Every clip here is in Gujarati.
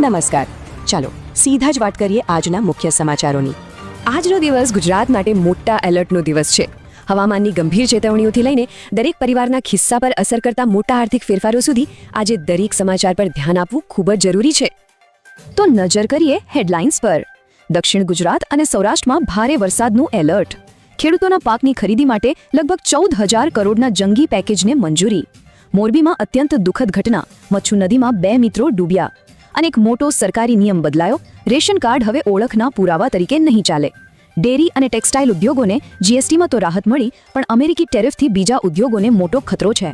નમસ્કાર. ચાલો, સીધા જ વાત કરીએ આજના મુખ્ય સમાચારોની. આજનો દિવસ ગુજરાત માટે મોટા એલર્ટનો દિવસ છે. હવામાનની ગંભીર ચેતવણીઓથી લઈને દરેક પરિવારના ખિસ્સા પર અસર કરતા મોટા આર્થિક ફેરફારો સુધી આજે દરેક સમાચાર પર ધ્યાન આપવું ખૂબ જ જરૂરી છે. તો નજર કરીએ હેડલાઇન્સ પર. દક્ષિણ ગુજરાત અને સૌરાષ્ટ્રમાં ભારે વરસાદનું એલર્ટ. ખેડૂતોના પાકની ખરીદી માટે લગભગ ચૌદ હજાર કરોડના જંગી પેકેજને મંજૂરી. મોરબીમાં અત્યંત દુઃખદ ઘટના. મચ્છુ નદીમાં બે મિત્રો ડૂબ્યા. અને એક મોટો સરકારી નિયમ બદલાયો. રેશન કાર્ડ હવે ઓળખના પુરાવા તરીકે નહીં ચાલે. ડેરી અને ટેક્સટાઇલ ઉદ્યોગોને જીએસટીમાં તો રાહત મળી, પણ અમેરિકી ટેરિફથી બીજા ઉદ્યોગોને મોટો ખતરો છે.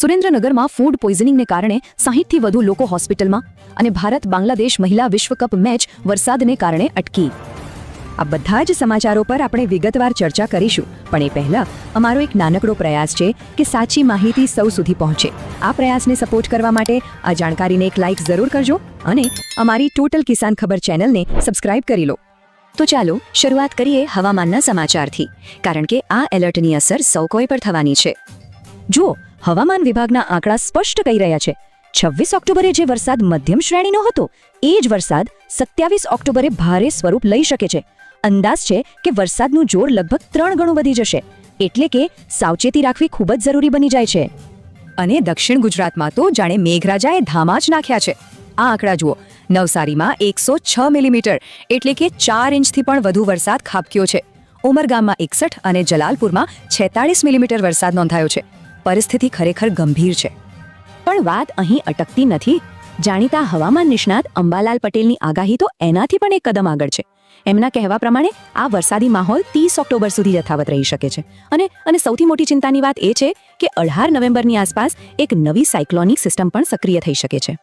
સુરેન્દ્રનગરમાં ફૂડ પોઈઝનિંગને કારણે સાહીઠથી વધુ લોકો હોસ્પિટલમાં અને ભારત બાંગ્લાદેશ મહિલા વિશ્વકપ મેચ વરસાદને કારણે અટકી. આ બધા જ સમાચારો પર આપણે વિગતવાર ચર્ચા કરીશું. પણ એ પહેલા અમારો એક નાનકડો પ્રયાસ છે કે સાચી માહિતી સૌ સુધી પહોંચે. આ પ્રયાસને સપોર્ટ કરવા માટે આ જાણકારીને એક લાઇક જરૂર કરજો અને અમારી ટોટલ કિસાન ખબર ચેનલને સબસ્ક્રાઇબ કરી લો. તો ચાલો શરૂઆત કરીએ હવામાનના સમાચારથી. કારણ કે આ એલર્ટની અસર સૌ કોઈ પર થવાની છે. જુઓ, હવામાન વિભાગના આંકડા સ્પષ્ટ કહી રહ્યા છે. છવ્વીસ ઓક્ટોબરે જે વરસાદ મધ્યમ શ્રેણીનો હતો, એ જ વરસાદ સત્યાવીસ ઓક્ટોબરે ભારે સ્વરૂપ લઈ શકે છે. અંદાજ છે કે વરસાદનું જોર લગભગ ત્રણ ગણું વધી જશે, એટલે કે સાવચેતી રાખવી ખૂબ જ જરૂરી બની જાય છે. અને દક્ષિણ ગુજરાતમાં તો જાણે મેઘરાજાએ ધામા જ નાખ્યા છે. આ આંકડા જુઓ, નવસારીમાં એકસો છ મિલીમીટર, એટલે કે ચાર ઇંચથી પણ વધુ વરસાદ ખાબક્યો છે. ઉમરગામમાં એકસઠ અને જલાલપુરમાં છેતાળીસ મિલીમીટર વરસાદ નોંધાયો છે. પરિસ્થિતિ ખરેખર ગંભીર છે. પણ વાત અહીં અટકતી નથી. જાણીતા હવામાન નિષ્ણાત અંબાલાલ પટેલની આગાહી તો એનાથી પણ એક કદમ આગળ છે. એમના કહેવા પ્રમાણે, આ વરસાદી માહોલ ત્રીસ ઓક્ટોબર સુધી યથાવત રહી શકે છે. અને અને સૌથી મોટી ચિંતાની વાત એ છે કે અઢાર નવેમ્બરની આસપાસ એક નવી સાયક્લોનિક સિસ્ટમ પણ સક્રિય થઈ શકે છે.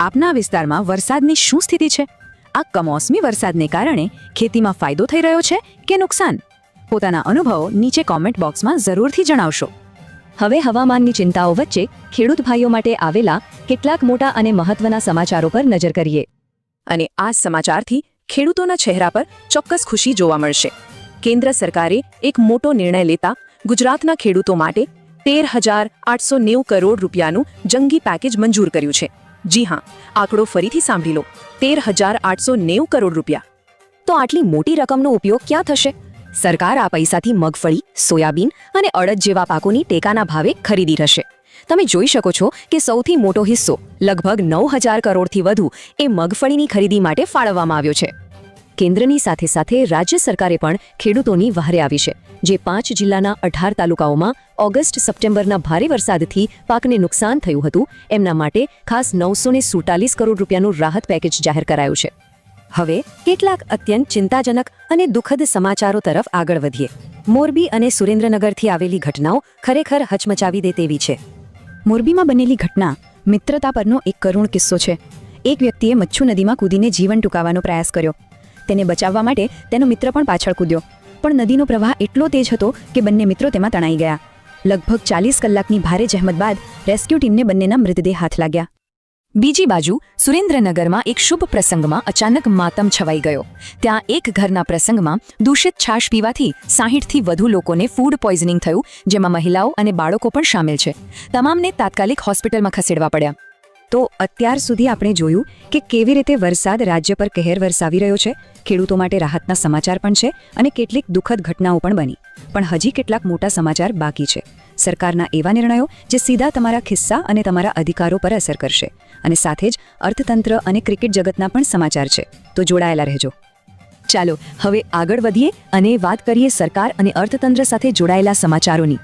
આપના વિસ્તારમાં વરસાદની શું સ્થિતિ છે? આ કમોસમી વરસાદને કારણે ખેતીમાં ફાયદો થઈ રહ્યો છે કે નુકસાન? પોતાના અનુભવો નીચે કોમેન્ટ બોક્સમાં જરૂરથી જણાવશો. હવે હવામાનની ચિંતાઓ વચ્ચે ખેડૂત ભાઈઓ માટે આવેલા કેટલાક મોટા અને મહત્વના સમાચારો પર નજર કરીએ. અને આ સમાચારથી ખેડૂતોના ચહેરા પર ચોક્કસ ખુશી જોવા મળશે. કેન્દ્ર સરકારે એક મોટો નિર્ણય લેતા ગુજરાતના ખેડૂતો માટે તેર હજાર આઠસો નેવું કરોડ રૂપિયાનું જંગી પેકેજ મંજૂર કર્યું છે. જી હા, આંકડો ફરીથી સાંભળી લો. તેર હજાર આઠસો નેવું કરોડ રૂપિયા. તો આટલી મોટી રકમનો ઉપયોગ ક્યાં થશે? સરકાર આ પૈસાથી મગફળી, સોયાબીન અને અડદ જેવા પાકોની ટેકાના ભાવે ખરીદી થશે તમે જોઈ શકો છો કે સૌથી મોટો હિસ્સો, લગભગ નવ હજાર કરોડથી વધુ, એ મગફળીની ખરીદી માટે ફાળવવામાં આવ્યો છે. કેન્દ્રની સાથે સાથે રાજ્ય સરકારે પણ ખેડૂતોની વહારે આવી છે, જે પાંચ જિલ્લાના અઢાર તાલુકાઓમાં ઓગસ્ટ સપ્ટેમ્બરના ભારે વરસાદથી પાકને નુકસાન થયું હતું. એમના માટે ખાસ નવસો સુડતાલીસ કરોડ રૂપિયાનું રાહત પેકેજ જાહેર કરાયું છે. હવે કેટલાક અત્યંત ચિંતાજનક અને દુઃખદ સમાચારો તરફ આગળ વધીએ. મોરબી અને સુરેન્દ્રનગરથી આવેલી ઘટનાઓ ખરેખર હચમચાવી દે તેવી છે. મોરબીમાં બનેલી ઘટના મિત્રતા પરનો એક કરુણ કિસ્સો છે. એક વ્યક્તિએ મચ્છુ નદીમાં કૂદીને જીવન ટૂંકાવવાનો પ્રયાસ કર્યો. તેને બચાવવા માટે તેનો મિત્ર પણ પાછળ કૂદ્યો. પણ નદીનો પ્રવાહ એટલો તેજ હતો કે બંને મિત્રો તેમાં તણાઈ ગયા. લગભગ ચાલીસ કલાકની ભારે જહેમત બાદ રેસ્ક્યુ ટીમને બંનેના મૃતદેહ હાથ લાગ્યા. બીજી બાજુ સુરેન્દ્રનગરમાં એક શુભ પ્રસંગમાં અચાનક માતમ છવાઈ ગયો. ત્યાં એક ઘરના પ્રસંગમાં દૂષિત છાશ પીવાથી સાહીઠથી વધુ લોકોને ફૂડ પોઈઝનિંગ થયું, જેમાં મહિલાઓ અને બાળકો પણ સામેલ છે. તમામને તાત્કાલિક હોસ્પિટલમાં ખસેડવા પડ્યા. તો અત્યાર સુધી આપણે જોયું કે કેવી રીતે વરસાદ રાજ્ય પર કહેર વરસાવી રહ્યો છે, ખેડૂતો માટે રાહતના સમાચાર પણ છે અને કેટલીક દુઃખદ ઘટનાઓ પણ બની. પણ હજી કેટલાક મોટા સમાચાર બાકી છે. સરકારના એવા નિર્ણયો જે સીધા તમારા ખિસ્સા અને તમારા અધિકારો પર અસર કરશે. અને સાથે જ અર્થતંત્ર અને ક્રિકેટ જગતના પણ સમાચાર છે. તો જોડાયેલા રહેજો. ચાલો, હવે આગળ વધીએ અને વાત કરીએ સરકાર અને અર્થતંત્ર સાથે જોડાયેલા સમાચારોની.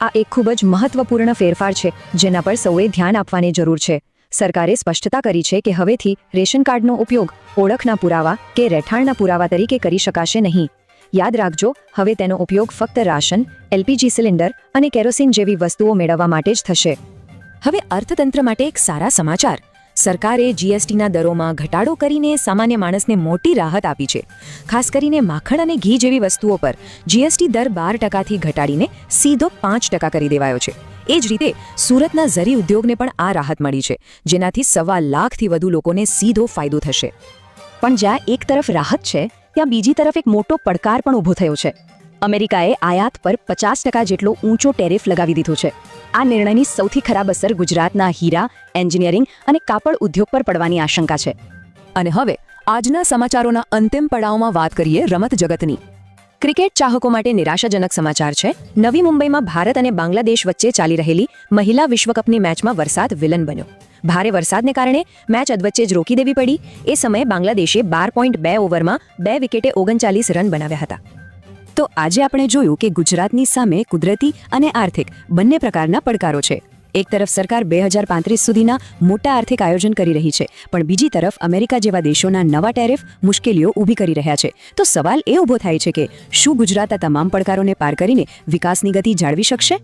આ એક ખૂબ જ મહત્વપૂર્ણ ફેરફાર છે, જેના પર સૌએ ધ્યાન આપવાની જરૂર છે. સરકારે સ્પષ્ટતા કરી છે કે હવેથી રેશન કાર્ડનો ઉપયોગ ઓળખના પુરાવા કે રહેઠાણના પુરાવા તરીકે કરી શકાશે નહીં. યાદ રાખજો, હવે તેનો ઉપયોગ ફક્ત રાશન, એલપીજી સિલિન્ડર અને કેરોસીન જેવી વસ્તુઓ મેળવવા માટે જ થશે. હવે અર્થતંત્ર માટે એક સારા સમાચાર. સરકારે જીએસટીના દરોમાં ઘટાડો કરીને સામાન્ય માણસને મોટી રાહત આપી છે. ખાસ કરીને માખણ અને ઘી જેવી વસ્તુઓ પર જીએસટી દર બાર ટકાથી ઘટાડીને સીધો પાંચ ટકા કરી દેવાયો છે. એ જ રીતે સુરતના ઝરી ઉદ્યોગને પણ આ રાહત મળી છે, જેનાથી સવા લાખથી વધુ લોકોને સીધો ફાયદો થશે. પણ જ્યાં એક તરફ રાહત છે ત્યાં બીજી તરફ એક મોટો પડકાર પણ ઊભો થયો છે. અમેરિકાએ આયાત પર પચાસ ટકા જેટલો ઊંચો ટેરિફ લગાવી દીધો છે. આ નિર્ણયની સૌથી ખરાબ અસર ગુજરાતના હીરા, એન્જિનિયરિંગ અને કાપડ ઉદ્યોગ પર પડવાની આશંકા છે. અને હવે, આજના સમાચારોના અંતિમ પડાવમાં વાત કરીએ રમત જગતની. ક્રિકેટ ચાહકો માટે નિરાશાજનક સમાચાર છે. નવી મુંબઈમાં ભારત અને બાંગ્લાદેશ વચ્ચે ચાલી રહેલી મહિલા વિશ્વકપની મેચમાં વરસાદ વિલન બન્યો. ભારે વરસાદને કારણે મેચ અધવચ્ચે જ રોકી દેવી પડી. એ સમયે બાંગ્લાદેશે બાર પોઈન્ટ બે ઓવરમાં બે વિકેટે ઓગણચાલીસ રન બનાવ્યા હતા. તો આજે આપણે જોયું કે ગુજરાતની સામે કુદરતી અને આર્થિક બંને પ્રકારના પડકારો છે. એક તરફ સરકાર બે હજાર પાંત્રીસ સુધીના મોટા આર્થિક આયોજન કરી રહી છે, પણ બીજી તરફ અમેરિકા જેવા દેશોના નવા ટેરિફ મુશ્કેલીઓ ઊભી કરી રહ્યા છે. તો સવાલ એ ઊભો થાય છે કે શું ગુજરાત આ તમામ પડકારોને પાર કરીને વિકાસની ગતિ જાળવી શકશે?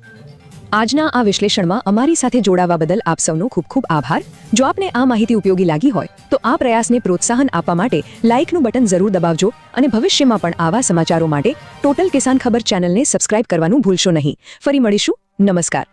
આજના આ વિશ્લેષણમાં અમારી સાથે જોડાવા બદલ આપ સૌનો ખૂબ ખૂબ આભાર. જો આપને આ માહિતી ઉપયોગી લાગી હોય, તો આ પ્રયાસને પ્રોત્સાહન આપવા માટે લાઇકનું બટન જરૂર દબાવજો અને ભવિષ્યમાં પણ આવા સમાચારો માટે ટોટલ કિસાન ખબર ચેનલને સબસ્ક્રાઇબ કરવાનું ભૂલશો નહીં. ફરી મળીશું. નમસ્કાર.